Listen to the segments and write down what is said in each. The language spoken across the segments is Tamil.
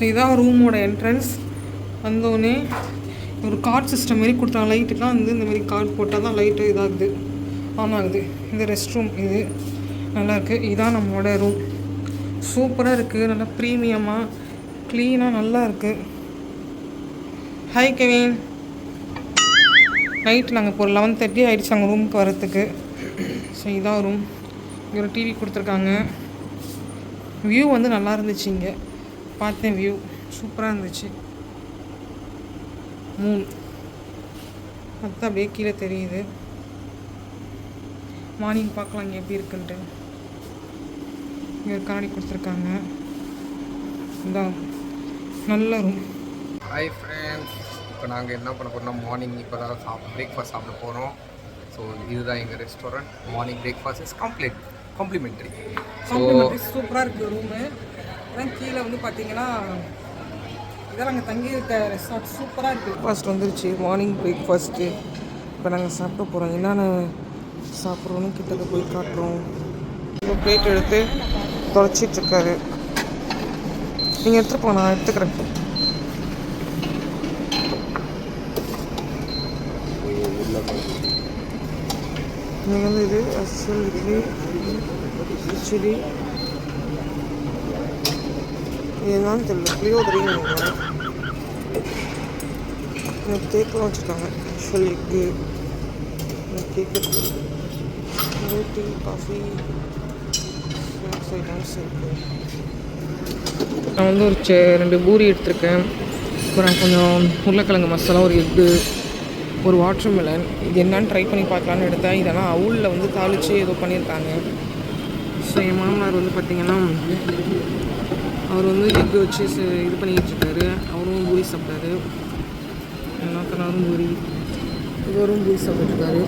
ஸோ இதான் ரூமோட என்ட்ரன்ஸ் வந்தோடனே ஒரு கார்ட் சிஸ்டம் மாரி கொடுத்தாங்க லைட்டுக்கெலாம் வந்து இந்த மாதிரி கார்டு போட்டால் தான் லைட்டு இதாகுது. ஆன் ஆகுது இந்த ரெஸ்ட் ரூம் இது. நல்லாயிருக்கு இதான் நம்மளோட ரூம் சூப்பராக இருக்குது நல்லா ப்ரீமியமாக க்ளீனாக நல்லா இருக்குது ஹாய் கெவின் நைட்டு நாங்கள் இப்போ ஒரு லெவன் தேர்ட்டி ஆகிடுச்சு அங்கே ரூமுக்கு வரத்துக்கு ஸோ இதான் ரூம் இங்கே ஒரு டிவி கொடுத்துருக்காங்க. வியூ வந்து நல்லா இருந்துச்சு இங்கே. பார்த்தேன் வியூ சூப்பராக இருந்துச்சு. மூணு மற்ற அப்படியே கீழே தெரியுது. மார்னிங் பார்க்கலாம் இங்கே எப்படி இருக்குன்ட்டு. இங்கே கண்ணாடி கொடுத்துருக்காங்க. இதான் நல்ல ரூம் ஹாய் ஃப்ரெண்ட்ஸ் இப்போ நாங்கள் என்ன பண்ண போகிறோம்னா மார்னிங் இப்போ தான் சாப் பிரேக்ஃபாஸ்ட் சாப்பிட போகிறோம் ஸோ இதுதான் எங்கள் restaurant morning breakfast is complete complimentary so சூப்பராக இருக்குது ரூமு அதான் கீழே வந்து பார்த்தீங்கன்னா இதான் நாங்கள் தங்கியிருக்க ரெசார்ட் சூப்பராக இருக்குது ஃபர்ஸ்ட் வந்துருச்சு மார்னிங் பிரேக்ஃபாஸ்ட்டு இப்போ நாங்கள் சாப்பிட போகிறோம் என்னென்ன சாப்பிட்றோன்னு கிட்டக்க போய் காட்டுறோம். இப்போ பிளேட் எடுத்து தொலைச்சிட்ருக்காரு நீங்கள் எடுத்துகிட்டு போங்க நான் எடுத்துக்கிறேன். நீங்கள் வந்து இது அசல் இட்லி கிச்சடி இது என்னன்னு தெரியல புளியோதரையும் நினைக்கிறேன் எனக்கு கேக்கெலாம் வச்சுருக்காங்க. Actual egg cake tea coffee snacks items இருக்குது நான் வந்து ஒரு சே ரெண்டு பூரி எடுத்திருக்கேன். அப்புறம் கொஞ்சம் உருளைக்கிழங்கு மசாலா ஒரு எக்கு ஒரு வாட்டர் மெலன் இது என்னன்னு ட்ரை பண்ணி பார்க்கலான்னு எடுத்தேன். இதெல்லாம் அவுளில் வந்து தாளித்து ஏதோ பண்ணியிருக்காங்க. ஸோ என் மாமனார் வந்து பார்த்திங்கன்னா அவர் வந்து எக் வச்சு இது பண்ணிக்கிட்டு இருக்காரு அவரும் பூரி சாப்பிட்டாரு. நாத்தனாரும் பூரி. இவரும் பூரி சாப்பிட்டுருக்காரு.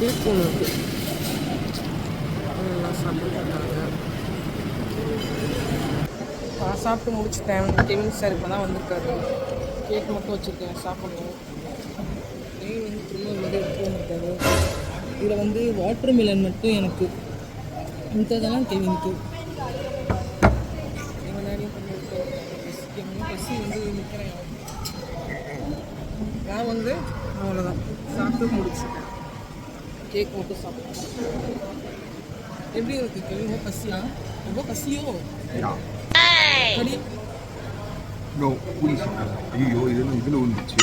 கேக் ஒன்று இருக்குது எல்லாம் சாப்பிட்டுருக்காங்க நான் சாப்பிட்டு முடிச்சுட்டேன் கெவின் சார் இப்போ தான் வந்திருக்காரு. கேக் மட்டும் வச்சுருக்கேன் சாப்பிடணும். நெய் வந்து திரும்ப வந்து எடுத்துகிட்டு வந்திருக்காரு இதில் வந்து வாட்டர் மிலன் மட்டும் எனக்கு வந்து நிற்கிறேன் நான் வந்து அவ்வளோதான் சாப்பிட்டு முடிச்சிட்டேன் கேக் மட்டும் சாப்பிட்டேன் எப்படி இருக்கு ரொம்ப பசியா ரொம்ப பசியோ கடி நோ ஐயோ இதில் இதில் வந்துச்சு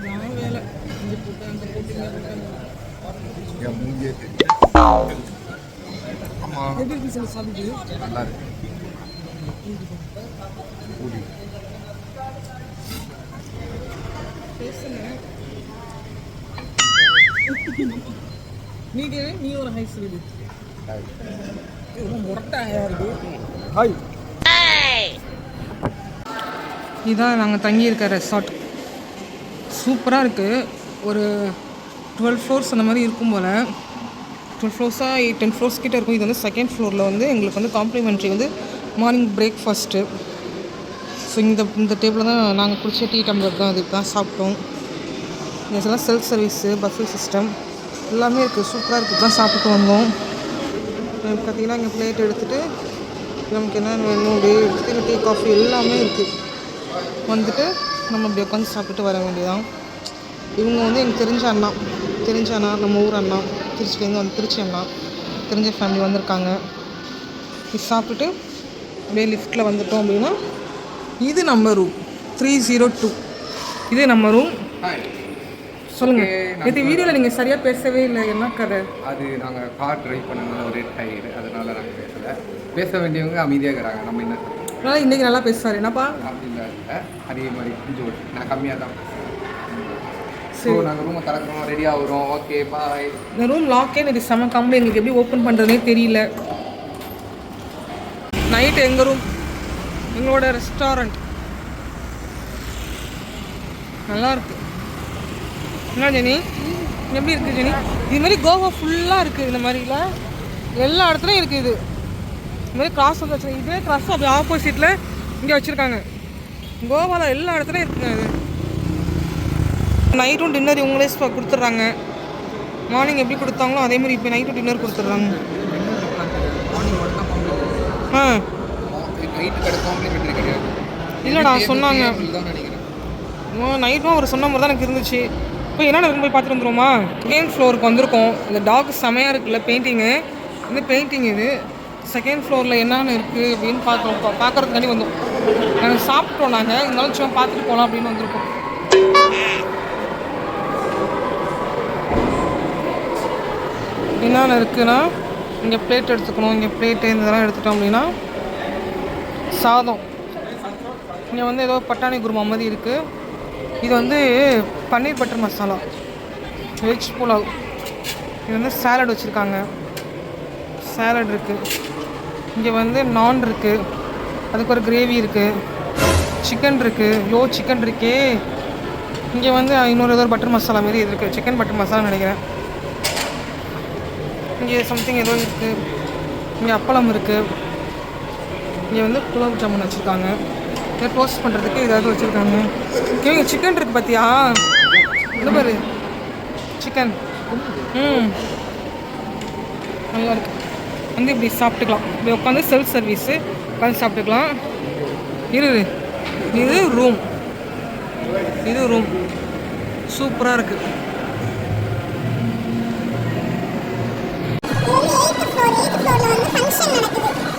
நான் வேலை இங்கே போட்டு அங்கே போட்டு தெரியும் எப்படி இருக்கு சார் சாப்பிட்டு நல்லா இருக்கு நீ நீ ஒரு ஹை சொல்லு இது ரொம்ப இருக்கு ஹாய் இதான் நாங்கள் தங்கியிருக்க ரெசார்ட் சூப்பராக இருக்குது ஒரு டுவெல் ஃப்ளோர்ஸ் அந்த மாதிரி இருக்கும் போல். டுவெல் ஃப்ளோர்ஸாக எயிட் டென் ஃப்ளோர்ஸ் கிட்ட இருக்கும். இது வந்து செகண்ட் ஃப்ளோரில் வந்து எங்களுக்கு வந்து காம்ப்ளிமெண்ட்ரி வந்து மார்னிங் பிரேக்ஃபாஸ்ட்டு ஸோ இந்த இந்த டேபிளில் தான் நாங்கள் குடிச்ச டீ டம்ளர் தான் இது தான் சாப்பிட்டோம். இதெல்லாம் செல்ஃப் சர்வீஸு பஃபே சிஸ்டம் எல்லாமே இருக்குது சூப்பராக இருக்குது தான் சாப்பிட்டு வந்தோம். பார்த்திங்கன்னா இங்கே பிளேட் எடுத்துகிட்டு நமக்கு என்ன வேணும் அப்படியே எடுத்துகிட்டு டீ காஃபி எல்லாமே இருக்குது வந்துட்டு நம்ம அப்படி உட்காந்து சாப்பிட்டு வர வேண்டியதான் இவங்க வந்து எனக்கு தெரிஞ்ச அண்ணா. தெரிஞ்ச அண்ணா நம்ம ஊர் அண்ணா. திருச்சிலேருந்து வந்து திருச்சி அண்ணா தெரிஞ்ச ஃபேமிலி வந்திருக்காங்க. இது சாப்பிட்டுட்டு அப்படியே லிஃப்ட்டில் வந்துட்டோம் அப்படின்னா இது நம்ம ரூம் த்ரீ ஜீரோ டூ இது நம்ம ரூம் Okay, நேற்று வீடியோவில் நீங்கள் சரியாக பேசவே இல்லை. என்ன கதை? அது நாங்கள் கார் டிரைவ் பண்ணணும் ஒரே டயர் அதனால நாங்கள் பேசலை. பேச வேண்டியவங்க அமைதியாக இருக்கிறாங்க. நம்ம என்ன? அதனால் இன்றைக்கி நல்லா பேசுவார் என்னப்பா? அப்படி இல்லை அதே மாதிரி கொஞ்சம் நான் கம்மியாக தான் சரி. நாங்கள் ரூமை திறக்கிறோம் ரெடி ஆகுறோம். ஓகே பாய் இந்த ரூம் லாக்கே எனக்கு செம காமெடி எங்களுக்கு எப்படி ஓப்பன் பண்ணுறதுனே தெரியல. நைட் எங்கள் ரூம் எங்களோட ரெஸ்டாரண்ட் நல்லா இருக்கு. என்ன ஜெனி? எப்படி இருக்குது ஜெனி? இது மாதிரி கோவா ஃபுல்லாக இருக்குது இந்த மாதிரில. எல்லா இடத்துலையும் இருக்குது இது. இந்த மாதிரி கிராஸ் வந்து வச்சு இதே கிராஸ் அப்படி ஆப்போசிட்டில் இங்கே வச்சுருக்காங்க. கோவாவில் எல்லா இடத்துலையும் இருக்குங்க இது. நைட்டும் டின்னர் இவங்களே கொடுத்துட்றாங்க. மார்னிங் எப்படி கொடுத்தாங்களோ அதே மாதிரி இப்போ நைட்டும் டின்னர் கொடுத்துட்றாங்க. மார்னிங் ஆ சொன்னாங்க. நினைக்கிறேன் நைட்டும் அவர் சொன்ன மாதிரி தான் எனக்கு இருந்துச்சு. இப்போ என்னென்ன போய் பார்த்துட்டு வந்துருவோமா? செகண்ட் ஃப்ளோருக்கு வந்திருக்கோம். இந்த டாக் செமையாக இருக்குல்ல பெயிண்டிங்கு இந்த பெயிண்டிங் இது? செகண்ட் ஃப்ளோரில் என்னென்ன இருக்குது அப்படின்னு பார்க்குறோம் பார்க்குறதுக்காண்டி பார்க்கறதுக்காண்டி வந்தோம். நாங்கள் சாப்பிட்டோம் நாங்கள் இருந்தாலும் சும்மா பார்த்துட்டு போகலாம் அப்படின்னு வந்திருக்கோம். என்னென்ன இருக்குன்னா இங்கே பிளேட் எடுத்துக்கணும் இங்கே பிளேட்டு இந்த இதெல்லாம் எடுத்துட்டோம் அப்படின்னா சாதம். இங்கே வந்து ஏதோ பட்டாணி குருமா மாதிரி இருக்குது இது வந்து பன்னீர் பட்டர் மசாலா வெஜ் புலாவ் இது வந்து சேலட் வச்சுருக்காங்க. சேலட் இருக்குது இங்கே வந்து நான் இருக்குது அதுக்கு ஒரு கிரேவி இருக்குது சிக்கன் இருக்குது யோ சிக்கன் இருக்கே. இங்கே வந்து இன்னொரு ஏதோ பட்டர் மசாலா மாரி இது இருக்குது சிக்கன் பட்டர் மசாலா நினைக்கிறேன். இங்கே சம்திங் ஏதோ இருக்குது இங்கே அப்பளம் இருக்குது இங்கே வந்து குலாப் ஜாமுன் வச்சுருக்காங்க. இதை டோஸ்ட் பண்ணுறதுக்கு ஏதாவது வச்சுருக்காங்க. இங்கே சிக்கன் இருக்குது பார்த்தியா இந்த பாரு. சிக்கன் ம். நல்லா இருக்கு. வந்து இப்படி சாப்பிட்டுக்கலாம். இப்படி உட்காந்து செல்ஃப் சர்வீஸு உட்காந்து சாப்பிட்டுக்கலாம். இரு. இது ரூம் இது ரூம் சூப்பராக இருக்குது இது வந்து எயித்து ஃப்ளோர் எயித்து ஃப்ளோரில் வந்து ஃபங்க்ஷன் நடக்குது.